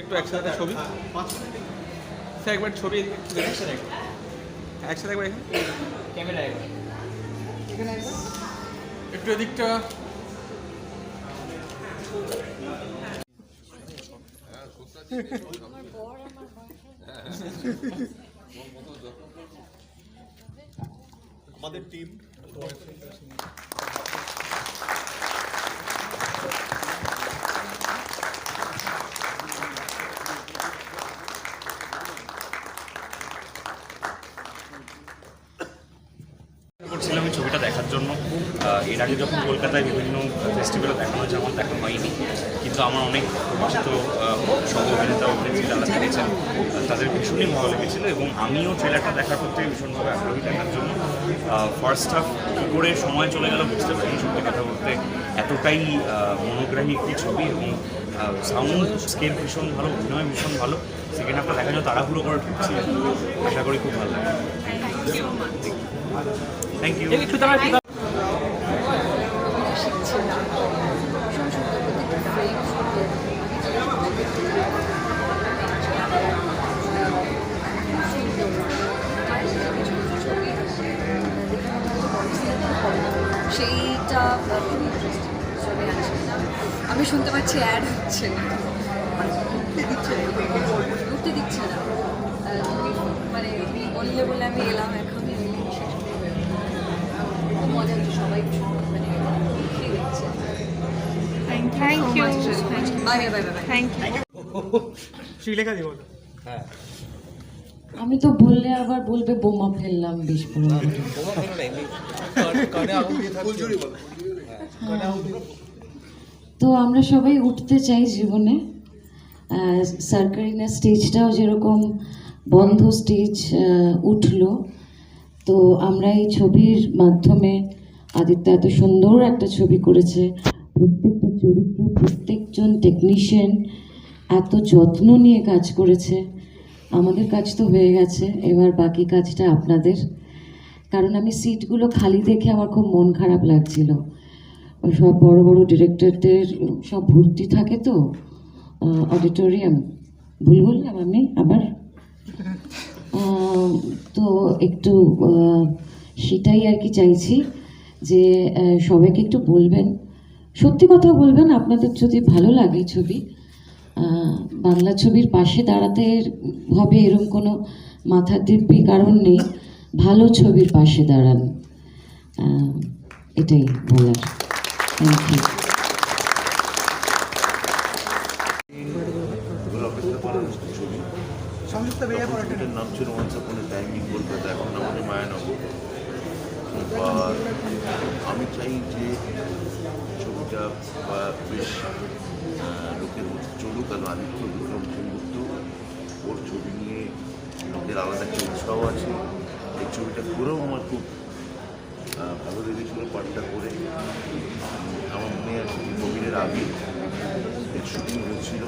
একটু একসাথে ছবি। স্যার একবার ছবি একসাথে একবার এখানে? ক্যামেরা একটু এদিকটা। আমাদের টিম। করছিলাম এই ছবিটা দেখার জন্য। এর আগে যখন কলকাতায় বিভিন্ন ফেস্টিভ্যালে দেখানো হয়েছে আমার দেখা হয়নি। কিন্তু আমার অনেক আহ, সহ অভিনেতা অভিনেত্রী যারা দেখেছেন তাদের ভীষণই ভালো লেগেছিল এবং আমিও ট্রেলারটা দেখার করতে ভীষণভাবে আগ্রহী দেখার জন্য। ফার্স্ট হাফ কী করে সময় চলে গেল বুঝতে পারিনি সত্যি কথা বলতে। এতটাই মনোগ্রাহী একটি ছবি এবং সাউন্ড স্কেল ভীষণ ভালো অভিনয় ভীষণ ভালো। সেকেন্ড হাফটা দেখা যায় তাড়াহুড়ো করে ঢুকছি। আশা করি খুব ভালো লাগে থ্যাংক ইউ একটু দাঁড়া একটু দাঁড়া। শিখছিলাম সংস্কৃত প্রত্যেকটা ফ্রেম সেইটা আমি শুনতে পাচ্ছি অ্যাড হচ্ছে। ঢুকতে দিচ্ছে। না। মানে তুমি বললে বলে আমি এলাম এখন এমনি শেষ করে দেবো। খুব মজা হচ্ছে সবাই মানে খেয়ে দিচ্ছে Thank you. Bye bye bye bye Thank you. Sreelekha দিব আমি তো বললে আবার বলবে বোমা ফেললাম বিস্ফোরণ তো আমরা সবাই উঠতে চাই জীবনে। সরকারিনা স্টেজটাও যেরকম বন্ধ স্টেজ উঠল তো আমরা এই ছবির মাধ্যমে আদিত্য এত সুন্দর একটা ছবি করেছে। প্রত্যেকটা চরিত্র, প্রত্যেকজন টেকনিশিয়ান এত যত্ন নিয়ে কাজ করেছে। আমাদের কাজ তো হয়ে গেছে, এবার বাকি কাজটা আপনাদের। কারণ আমি সিটগুলো খালি দেখে আমার খুব মন খারাপ লাগছিল। সব বড় বড় ডিরেক্টরদের সব ভর্তি থাকে তো অডিটোরিয়াম ভুল বললাম আমি আবার? তো একটু সেটাই আর কি চাইছি যে সবাইকে একটু বলবেন। সত্যি কথা বলবেন আপনাদের যদি ভালো লাগে ছবি বাংলা ছবির পাশে দাঁড়াতে হবে এরকম কোনো মাথার দিব্যি কারণ নেই ভালো ছবির পাশে দাঁড়ান এটাই বলার। থ্যাংক ইউ সংযুক্ত নাম ছিল ওয়ান্স আপন টাইমিং কলকাতা এখন হচ্ছে মায়ানগর আর আমি চাই যে ছবিটা বা বেশ লোকের মধ্যে চলুক আর আদিত্য বিক্রম সেনগুপ্ত ওর ছবি নিয়ে লোকের আলাদা একটা উৎসাহ আছে। এই ছবিটা করেও আমার খুব ভালো লেগেছিল পাঠটা করে। আমার মনে আছে যে কোভিডের আগে এর শুটিং হয়েছিল।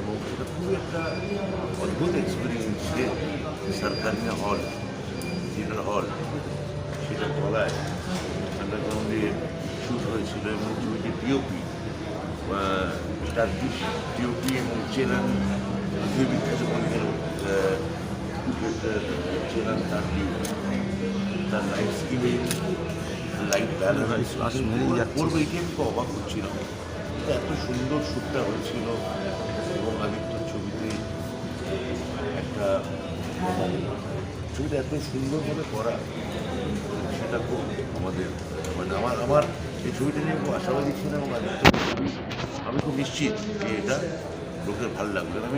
এবং এটা খুবই একটা অদ্ভুত এক্সপিরিয়েন্স যে সরকারি হল থিয়েটার হল সেটা তলায় আন্ডারগ্রাউন্ডে শ্যুট হয়েছিল এবং ছবিটি ডিওপি টার্কিশ ডিওপি এবং চেনান দুই বিখ্যাত বন্ধুদের চেনান তার তার লাইট স্কিমে লাইট ব্যালেন্স করব এটি আমি অবাক হচ্ছিলাম। এত সুন্দর শ্যুটটা হয়েছিল এবং আদিত্যর ছবিতে একটা ছবিটা এত সুন্দরভাবে করা সেটা খুব আমাদের মানে আমার আমার এই ছবিটা নিয়ে খুব আশাবাদী ছিলাম আমি খুব নিশ্চিত যে এটা লোকের ভালো লাগবে। আমি